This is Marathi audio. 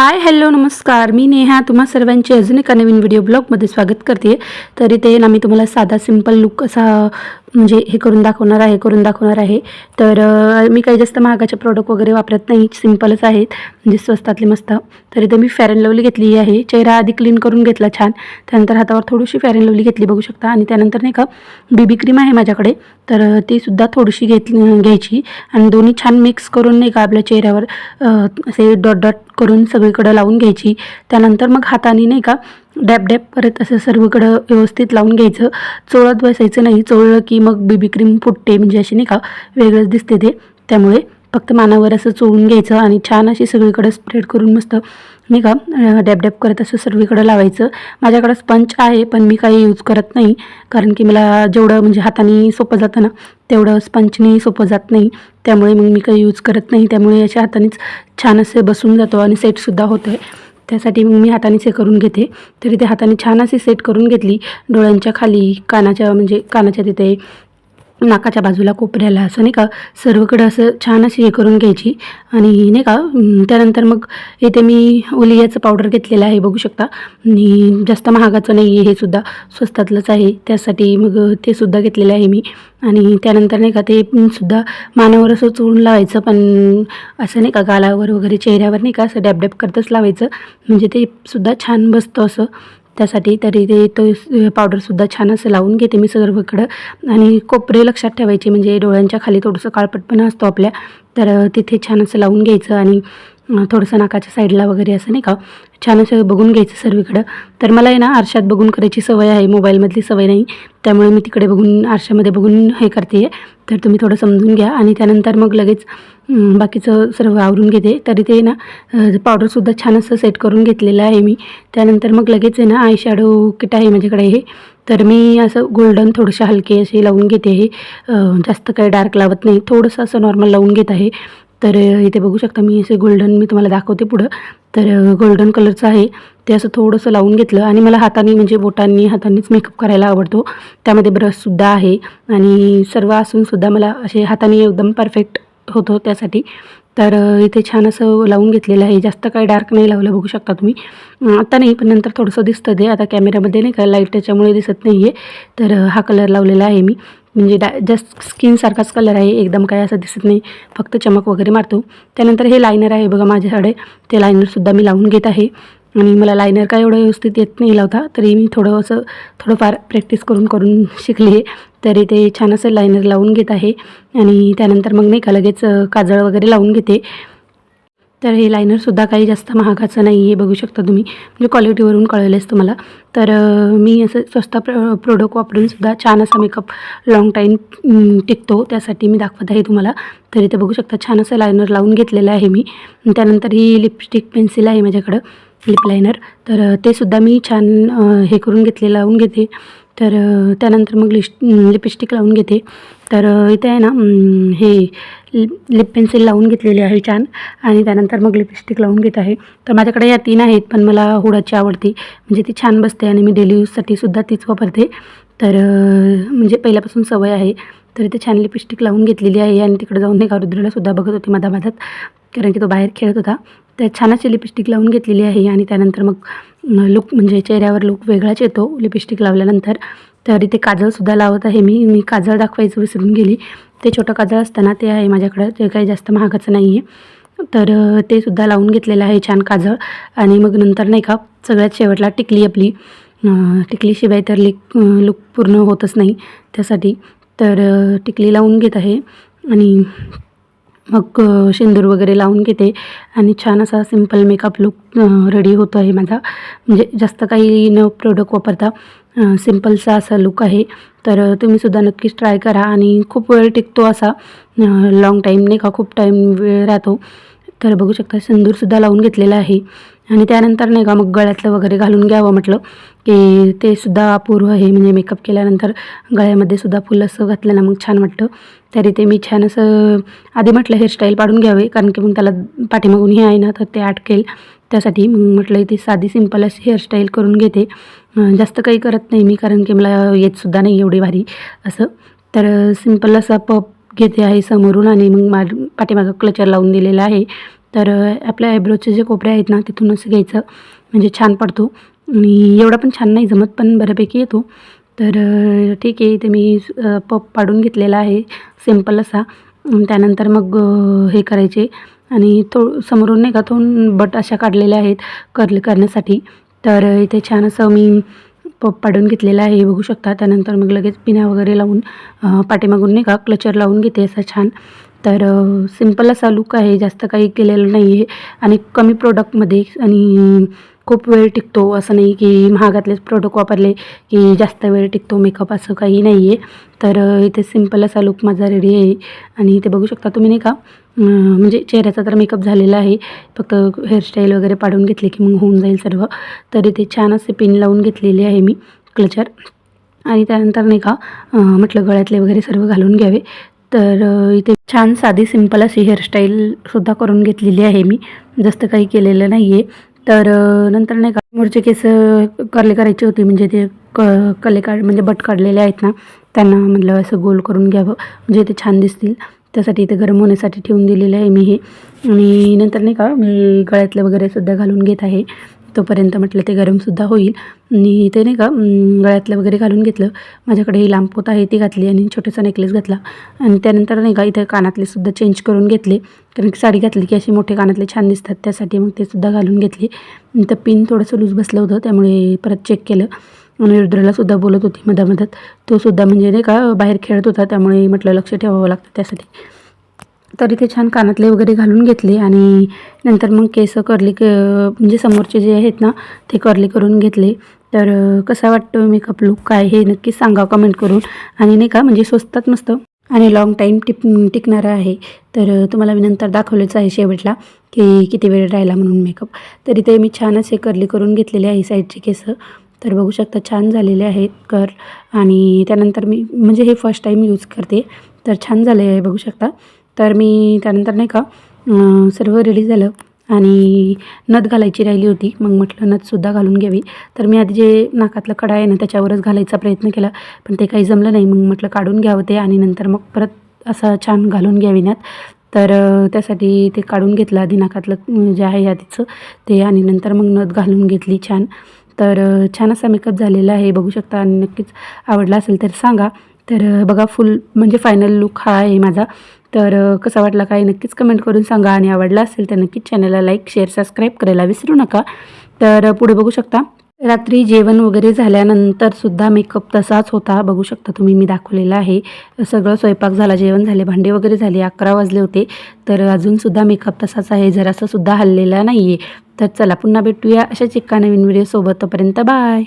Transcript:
हाय हॅलो नमस्कार. मी नेहा. तुम्हा सर्वांचे अजून एका नवीन व्हिडिओ ब्लॉगमध्ये स्वागत करते. तर इथे ना मी तुम्हाला साधा सिंपल लुक असा म्हणजे हे करून दाखवणार आहे करून दाखवणार आहे. तर मी काही जास्त महागाचे प्रोडक्ट वगैरे वापरत नाही. सिंपलच आहेत. म्हणजे स्वस्तातले मस्त. तर इथे मी फॅरन अँड लवली घेतली आहे. चेहरा आधी क्लीन करून घेतला छान. त्यानंतर हातावर थोडीशी फेअर अँड लवली घेतली बघू शकता. आणि त्यानंतर नाही का बीबी क्रीम आहे माझ्याकडे. तर ती सुद्धा थोडीशी घेतली घ्यायची. आणि दोन्ही छान मिक्स करून नाही का आपल्या चेहऱ्यावर असे डॉट डॉट करून सगळीकडं लावून घ्यायची. त्यानंतर मग हाताने नाही का डॅप डॅप परत असं सर्वकडं व्यवस्थित लावून घ्यायचं. चोळत बसायचं नाही. चोळलं की मग बेबी क्रीम फुटते. म्हणजे अशी नाही का वेगळंच दिसते ते. त्यामुळे फक्त मानावर असं चोळून घ्यायचं आणि छान अशी सगळीकडं स्प्रेड करून मस्त मी का डॅप डॅप करत असं सर्वीकडं लावायचं. माझ्याकडं स्पंच आहे पण मी काही यूज करत नाही. कारण की मला जेवढं म्हणजे हाताने सोपं जातं ना तेवढं स्पंचने सोपं जात नाही. त्यामुळे मग मी काही यूज करत नाही. त्यामुळे याच्या हातानेच छान असे बसून जातो आणि सेटसुद्धा होतं आहे त्यासाठी मग मी हाताने से करून घेते. तरी ते हाताने छान अशी सेट करून घेतली. डोळ्यांच्या खाली कानाच्या म्हणजे कानाच्या तिथे नाकाच्या बाजूला कोपऱ्याला असं नाही का सर्वकडं असं छान अशी हे करून घ्यायची. आणि नाही का त्यानंतर मग इथे मी ओलियाचं पावडर घेतलेलं आहे बघू शकता. आणि जास्त महागाचं नाही आहे हे सुद्धा स्वस्तातलंच आहे. त्यासाठी मग ते सुद्धा घेतलेलं आहे मी. आणि त्यानंतर नाही का ते सुद्धा मानावर असं चोळून लावायचं पण असं नाही का गालावर वगैरे चेहऱ्यावर नाही का असं डॅब करतंच करतच लावायचं. म्हणजे ते सुद्धा छान बसतं असं. त्यासाठी तरी ते तो पावडरसुद्धा छान असं लावून घेते मी सर्वकडं. आणि कोपरे लक्षात ठेवायचे म्हणजे डोळ्यांच्या खाली थोडंसं काळपटपणा असतो आपल्या. तर तिथे छान असं लावून घ्यायचं आणि थोडंसं नाकाच्या साईडला वगैरे असं नाही का? छान असं बघून घ्यायचं सर्वीकडं. तर मला आहे ना आरशात बघून करायची सवय आहे. मोबाईलमधली सवय नाही. त्यामुळे मी तिकडे बघून आरशामध्ये बघून हे करते. आहे तर तुम्ही थोडं समजून घ्या आणि त्यानंतर मग लगेच बाकीचं सर्व आवरून घेते. तरी ते ना पावडरसुद्धा छान असं सेट करून घेतलेलं आहे मी. त्यानंतर मग लगेच आहे ना आय शॅडो किट आहे माझ्याकडे हे. तर मी असं गोल्डन थोडंसं हलके असे लावून घेते हे. जास्त काही डार्क लावत नाही. थोडंसं असं नॉर्मल लावून घेत आहे. तर इथे बघू शकता मी असे गोल्डन मी तुम्हाला दाखवते पुढं. तर गोल्डन कलरचं आहे. ते असं थोडंसं लावून घेतलं आणि मला हाताने म्हणजे बोटांनी हातानेच मेकअप करायला आवडतो. त्यामध्ये ब्रशसुद्धा आहे आणि सर्व असूनसुद्धा मला असे हाताने एकदम परफेक्ट होतो त्यासाठी. तर इथे छान असं लावून घेतलेलं आहे. जास्त काही डार्क नाही लावलं बघू शकता तुम्ही. आता नाही पण नंतर थोडंसं दिसतं ते. आता कॅमेऱ्यामध्ये नाही का लाइट त्याच्यामुळे दिसत नाही आहे तर हा कलर लावलेला आहे मी. म्हणजे डा जस्ट स्किनसारखाच कलर आहे. एकदम काय असं दिसत नाही. फक्त चमक वगैरे मारतो. त्यानंतर हे लायनर आहे बघा माझ्याकडे. ते लायनरसुद्धा मी लावून घेत आहे. आणि मला लायनर काय एवढं व्यवस्थित येत नाही लावता तरी मी थोडं असं थोडंफार प्रॅक्टिस करून करून शिकली आहे तरी ते छान असं लायनर लावून घेत आहे. आणि त्यानंतर मग नाही का लगेच काजळ वगैरे लावून घेते. तर हे लायनरसुद्धा काही जास्त महागाचं नाही हे बघू शकता तुम्ही. म्हणजे क्वालिटीवरून कळलेच तुम्हाला तर मी असं स्वस्त प्र प्रोडक्ट वापरूनसुद्धा छान असा मेकअप लाँग टाईम टिकतो. त्यासाठी मी दाखवत आहे तुम्हाला. तर इथे बघू शकता छान असं लायनर लावून घेतलेलं आहे मी. त्यानंतर ही लिपस्टिक पेन्सिल आहे माझ्याकडं लिप लायनर तर ते सुद्धा मी छान हे करून घेतले लावून घेते. तर त्यानंतर मग लिश लिपस्टिक लावून घेते. तर इथे आहे ना हे लिप पेन्सिल लावून घेतलेली आहे छान. आणि त्यानंतर मग लिपस्टिक लावून घेत आहे. तर माझ्याकडे या तीन आहेत पण मला हुडाची आवडते. म्हणजे ती छान बसते आणि मी डेली यूजसाठी सुद्धा तीच वापरते. तर म्हणजे पहिल्यापासून सवय आहे. तर इथे छान लिपस्टिक लावून घेतलेली आहे आणि तिकडे जाऊन नाही रुद्रला सुद्धा बघत होती मधामधात कारण की तो बाहेर खेळत होता. तर छान अशी लिपस्टिक लावून घेतलेली आहे आणि त्यानंतर मग लुक म्हणजे चेहऱ्यावर लुक वेगळाच येतो लिपस्टिक लावल्यानंतर. तर इथे काजळसुद्धा लावत आहे. मी मी काजळ दाखवायचं विसरून गेली. ते छोटं काजळ असताना ते आहे माझ्याकडं. ते काही जास्त महागाचं नाही आहे तर ते सुद्धा लावून घेतलेलं आहे छान काजळ. आणि मग नंतर नाही का सगळ्यात शेवटला टिकली आपली. टिकलीशिवाय तर लिक लुक पूर्ण होतच नाही. त्यासाठी तर टिकली लावून घेत आहे आणि मग शेंदूर वगैरे लावून घेते आणि छान असा सिंपल मेकअप लुक रेडी होतो आहे माझा. म्हणजे जास्त काही न प्रोडक्ट वापरता सिम्पलचा असा लुक आहे. तर तुम्ही तुम्हीसुद्धा नक्कीच ट्राय करा आणि खूप वेळ टिकतो असा. लॉंग टाईम नाही का? खूप टाईम वेळ राहतो. तर बघू शकता सिंदूरसुद्धा लावून घेतलेला आहे. आणि त्यानंतर नाही का मग गळ्यातलं वगैरे घालून घ्यावं म्हटलं की ते सुद्धा अपूर्व हे म्हणजे मेकअप केल्यानंतर गळ्यामध्ये सुद्धा फुल असं घातलं ना मग छान वाटतं. तरी ते मी छान असं आधी म्हटलं हेअरस्टाईल पाडून घ्यावे कारण की मग त्याला पाठीमागून हे आहे ना तर ते अटकेल. त्यासाठी मग म्हटलं ती साधी सिंपल अशी हेअरस्टाईल करून घेते. जास्त काही करत नाही मी कारण की मला येतसुद्धा नाही एवढी भारी असं. तर सिंपल असा पप घेते आहे समोरून आणि मग मा पाठीमागं क्लचर लावून दिलेला आहे. तर आपल्या आयब्रोचे जे कोपरे आहेत ना तिथूनच घ्यायचं. म्हणजे छान पडतो. आणि एवढा पण छान नाही जमत पण बऱ्यापैकी येतो. तर ठीक आहे इथे मी पप पाडून घेतलेला आहे. सिंपल असा. त्यानंतर मग हे करायचे. आणि तो समोरून नाही का दोन बट अशा काढलेल्या आहेत कर्ल करण्यासाठी. तर इथे छान असं मी पप पाडून घेतलेला आहे बघू शकता. त्यानंतर मग लगेच पिना वगैरे लावून पाठीमागून नाही का क्लचर लावून घेते असा छान. तर सिंपल असा लुक आहे जास्त काही केलेलं नाही आहे आणि कमी प्रोडक्टमध्ये आणि खूप वेळ टिकतो. असं नाही की महागातलेच प्रोडक्ट वापरले की जास्त वेळ टिकतो मेकअप असं काही नाही आहे तर इथे सिंपल असा लुक माझा रेडी आहे. आणि इथे बघू शकता तुम्ही नाही का? म्हणजे चेहऱ्याचा तर मेकअप झालेला आहे. फक्त हेअरस्टाईल वगैरे पाडून घेतली की मग होऊन जाईल सर्व. तर इथे छान असे पिन लावून घेतलेले आहे मी क्लचर आणि त्यानंतर नाही का? म्हटलं गळ्यातले वगैरे सर्व घालून घ्यावे. तर इथे छान साधी सिंपल अशी हेअरस्टाईलसुद्धा करून घेतलेली आहे मी. जास्त काही केलेलं नाही आहे तर नंतर नाही का मोरचे केस कर्ले करायचे होते. म्हणजे ते क कले काढ म्हणजे बट काढलेले आहेत ना त्यांना म्हटलं असं गोल करून घ्यावं. म्हणजे ते छान दिसतील. त्यासाठी इथे गरम होण्यासाठी ठेवून दिलेलं आहे मी हे. आणि नंतर नाही का मी गळ्यातलं वगैरे सुद्धा घालून घेत आहे. तोपर्यंत म्हटलं ते गरमसुद्धा होईल. आणि ते नाही का गळ्यातलं वगैरे घालून घेतलं. माझ्याकडे ही लांब पोत आहे ती घातली आणि छोटासा नेकलेस घातला. आणि त्यानंतर नाही का इथे कानातले सुद्धा चेंज करून घेतले. कारण की साडी घातली की असे मोठे कानातले छान दिसतात त्यासाठी मग ते सुद्धा घालून घेतले. तर पिन थोडंसं लूज बसलं होतं त्यामुळे परत चेक केलं. आणि सुद्धा बोलत होती मधामधात. तो सुद्धा म्हणजे नाही का बाहेर खेळत होता त्यामुळे म्हटलं लक्ष ठेवावं लागतं त्यासाठी. तर इथे छान कानातले वगैरे घालून घेतले आणि नंतर मग केस कर्ली क म्हणजे समोरचे जे आहेत ना ते कर्ली करून घेतले. तर कसा वाटतो मेकअप लुक काय हे नक्कीच सांगा कमेंट करून. आणि नाही का म्हणजे स्वस्तात मस्त आणि लॉंग टाईम टिप टिकणारं आहे. तर तुम्हाला मी नंतर दाखवलेच आहे शेवटला की किती वेळ राहिला म्हणून मेकअप तर इथे मी छान असे कर्ली करून घेतलेले आहे साईडचे केस. तर बघू शकता छान झालेले आहेत कर. आणि त्यानंतर मी म्हणजे हे फर्स्ट टाईम यूज करते. तर छान झाले आहे बघू शकता. तर मी त्यानंतर नाही का सर्व रेडी झालं आणि नथ घालायची राहिली होती. मग म्हटलं नथसुद्धा घालून घ्यावी. तर मी आधी जे नाकातलं कडा आहे ना त्याच्यावरच घालायचा प्रयत्न केला. पण ते काही जमलं नाही. मग म्हटलं काढून घ्यावं ते आणि नंतर मग परत असं छान घालून घ्यावी नथ. तर त्यासाठी ते काढून घेतलं आधी नाकातलं जे आहे आधीचं ते आणि नंतर मग नथ घालून घेतली छान. तर छान असा मेकअप झालेला आहे. बघू शकता आणि नक्कीच आवडला असेल तर सांगा. तर बघा फुल म्हणजे फायनल लुक हा आहे माझा. तर कसा वाटला काय नक्कीच कमेंट करून सांगा आणि आवडला असेल तर नक्कीच चॅनलला लाईक शेअर सबस्क्राईब करायला विसरू नका. तर पुढे बघू शकता. रात्री जेवण वगैरे झाल्यानंतर सुद्धा मेकअप तसाच होता. बघू शकता तुम्ही मी दाखवलेला आहे. सगळं स्वयंपाक झाला जेवण झाले भांडे वगैरे झाले अकरा वाजले होते. तर अजूनसुद्धा मेकअप तसाच आहे. जरासा सुद्धा हल्लेला नाही आहे तर चला पुन्हा भेटूया अशाच एका नवीन व्हिडिओसोबत तोपर्यंत बाय